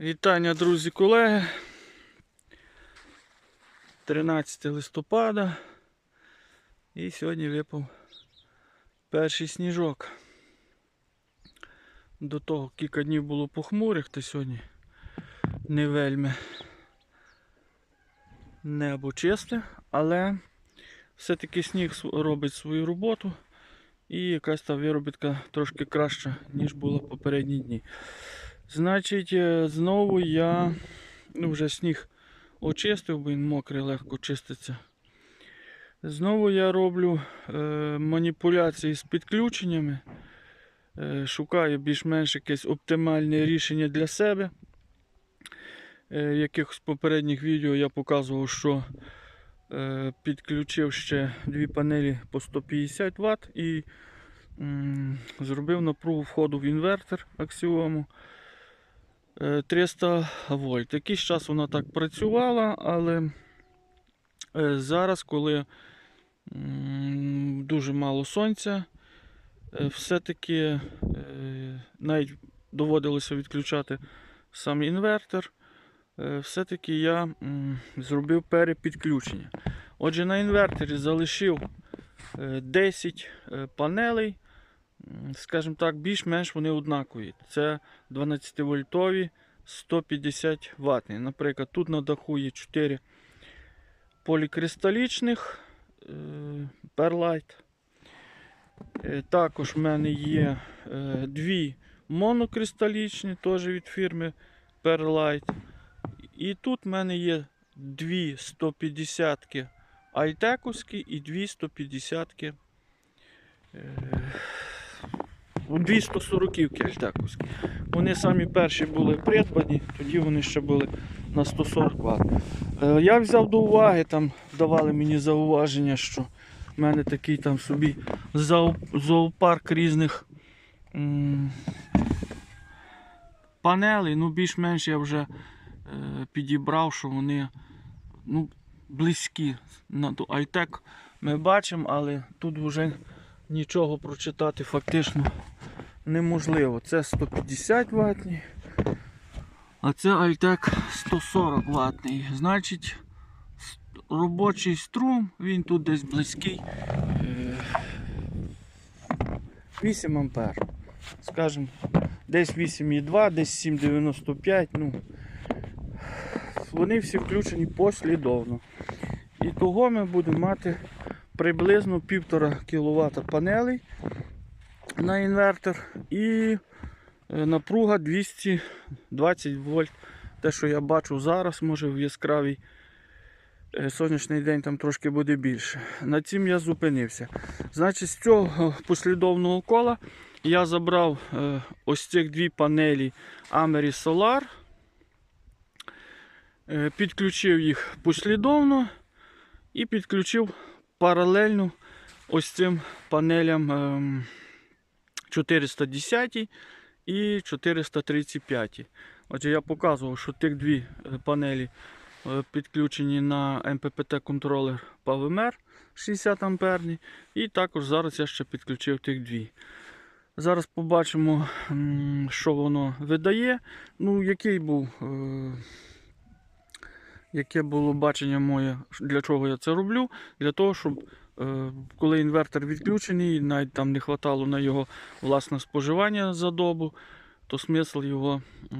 Вітання, друзі, колеги. 13 листопада. І сьогодні випав перший сніжок. До того кілька днів було похмурих, то сьогодні не вельми небо чисте, але все-таки сніг робить свою роботу і якась та виробітка трошки краща, ніж була попередні дні. Значить, е, знову я ну, вже сніг очистив, бо він мокрий, легко чиститься. Знову я роблю е, маніпуляції з підключеннями. Е, шукаю більш-менш якесь оптимальне рішення для себе. Е, в якихось попередніх відео я показував, що підключив ще дві панелі по 150 Вт і зробив напругу входу в інвертор аксіому. Е, 300 вольт. Якийсь час вона так працювала, але е, зараз, коли дуже мало сонця, е, все-таки е, навіть доводилося відключати сам інвертор. Все-таки я зробив перепідключення. Отже, на інверторі залишив е, 10 е, панелей. Скажімо так, більш-менш вони однакові. Це 12 вольтові 150 Вт. Наприклад, тут на даху є 4 полікристалічних е, Perlite. Е, Також в мене є е, дві монокристалічні, теж від фірми Perlite. І тут в мене є дві 150-ки Альтековські і дві 150-ки. Е, 240-ки альтековські. Вони самі перші були придбані, тоді вони ще були на 140 Вт. Е, Я взяв до уваги, там давали мені зауваження, що в мене такий там собі зоопарк різних м, панелей. Ну, більш-менш я вже е, підібрав, що вони ну, близькі. На Айтек ми бачимо, але тут вже нічого прочитати фактично неможливо. Це 150 ватні, а це Альтек 140 ватний. Значить, робочий струм, він тут десь близький. е, 8 ампер. Скажем, десь 8,2, десь 7,95. Ну, вони всі включені послідовно. І того ми будемо мати приблизно 1,5 кВт панелей на інвертор і е, напруга 220 вольт. Те, що я бачу зараз, може в яскравий е, сонячний день там трошки буде більше. На цим я зупинився. Значить, з цього послідовного кола я забрав е, ось цих дві панелі Ameris Solar. Підключив їх послідовно і підключив паралельно ось цим панелям ем, 410 і 435. Отже, я показував, що тих дві е, панелі е, підключені на MPPT контролер PowerMer 60 амперний. І також зараз я ще підключив тих дві. Зараз побачимо, що воно видає. Ну, який був, е, яке було бачення моє, для чого я це роблю? Для того, щоб е, коли інвертор відключений, навіть там не вистачало на його власне споживання за добу, то смисл його е,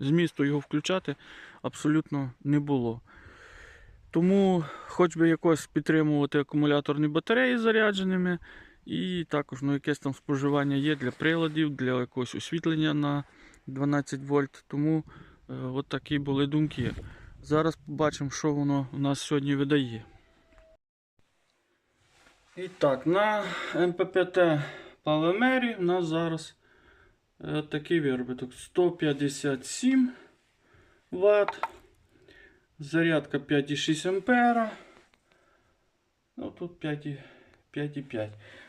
змісту його включати абсолютно не було. Тому хоч би якось підтримувати акумуляторні батареї зарядженими, і також ну, якесь там споживання є для приладів, для якогось освітлення на 12 вольт. Тому от такі були думки. Зараз побачимо, що воно у нас сьогодні видає. І так, на МППТ Палемері у нас зараз е, такий виробіток 157 Вт. Зарядка 5,6 ампера. Ну тут 5,5. 5,5.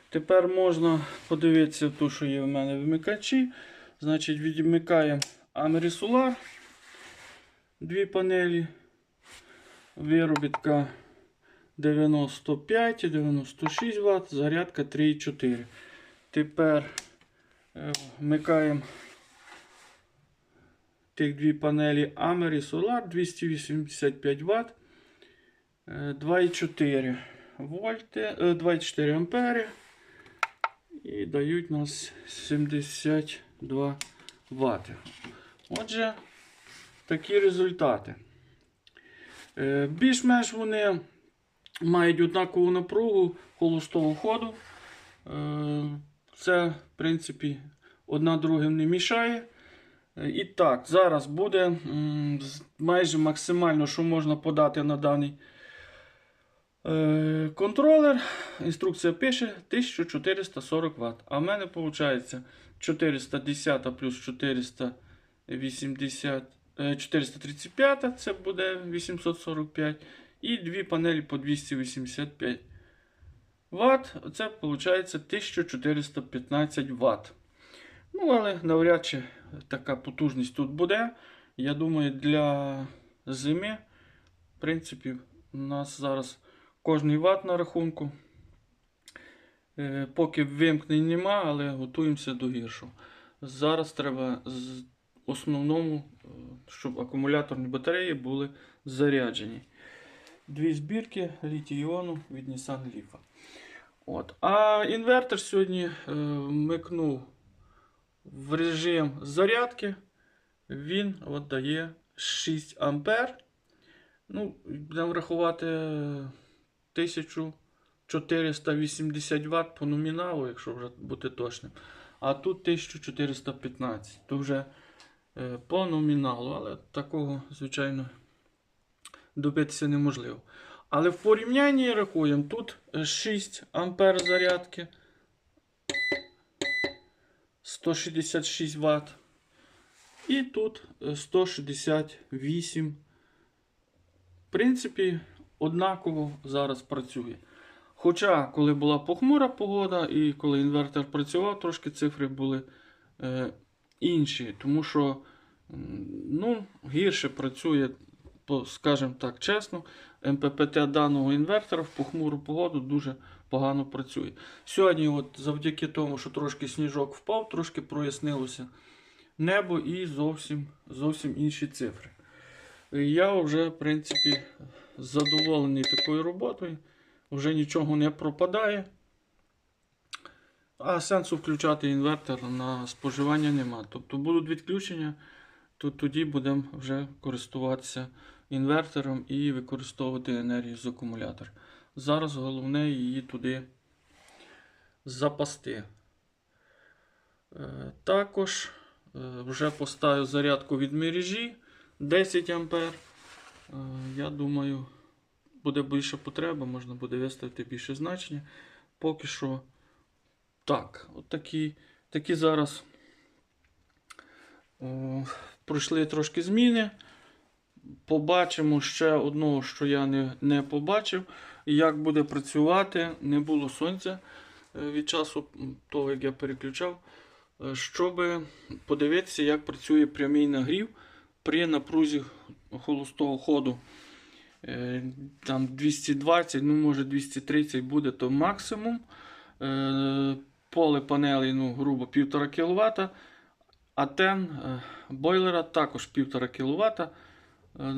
Тепер можна подивитися ту, що є в мене вимикачі. Значить, відмикаємо Amerisolar. Дві панелі. Виробітка 95 і 96 Вт, зарядка 3,4. Тепер е, вмикаємо тих дві панелі Amery Solar 285 Вт. 2,4 вольти, е, 2,4 ампери. І дають нас 72 Вт. Отже, такі результати. Е, Більш-менш вони мають однакову напругу холостого ходу. Е, Це, в принципі, одна другим не мішає. Е, І так, зараз буде майже максимально, що можна подати на даний контролер. Інструкція пише 1440 Вт. А в мене виходить 410 плюс 480, е, 435, це буде 845. І дві панелі по 285 Вт. Це виходить 1415 Вт. Ну, але навряд чи така потужність тут буде. Я думаю, для зими, в принципі, у нас зараз кожний ват на рахунку. Е, Поки вимкнень нема, але готуємося до гіршого. Зараз треба з основному, е, щоб акумуляторні батареї були заряджені. Дві збірки літій-іону від Nissan Leaf. От. А інвертор сьогодні е, вмикнув в режим зарядки. Він от дає 6 ампер. Ну, будемо рахувати е, 1480 Вт по номіналу, якщо вже бути точним. А тут 1415. То вже по номіналу, але такого, звичайно, добитися неможливо. Але в порівнянні рахуємо, тут е, 6 ампер зарядки. 166 Вт. І тут е, 168. В принципі, однаково зараз працює. Хоча, коли була похмура погода і коли інвертор працював, трошки цифри були е, інші. Тому що ну, гірше працює, скажімо так чесно, МППТ даного інвертора в похмуру погоду дуже погано працює. Сьогодні, от, завдяки тому, що трошки сніжок впав, трошки прояснилося небо і зовсім, зовсім інші цифри. Я вже, в принципі, задоволений такою роботою. Вже нічого не пропадає. А сенсу включати інвертор на споживання нема. Тобто будуть відключення, то тоді будемо вже користуватися інвертором і використовувати енергію з акумулятора. Зараз головне її туди запасти. Е, Також е, вже поставив зарядку від мережі 10 А. Е, Я думаю, буде більше потреба, можна буде виставити більше значення. Поки що так, от такі, такі зараз о, пройшли трошки зміни. Побачимо ще одного, що я не, не побачив. Як буде працювати, не було сонця е, від часу того, як я переключав, е, щоб подивитися, як працює прямий нагрів при напрузі холостого ходу. Е, Там 220, ну може 230 буде то максимум. Е, Поле панелей, ну, грубо 1,5 кВт. А тен е, бойлера також 1,5 кВт. Е,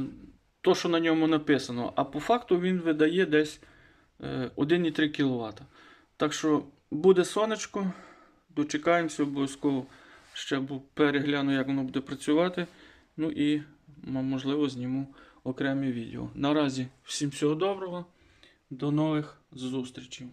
То, що на ньому написано. А по факту він видає десь е, 1,3 кВт. Так що буде сонечко, дочекаємося обов'язково. Ще перегляну, як воно буде працювати. Ну і можливо зніму окремі відео. Наразі всім всього доброго. До нових зустрічей.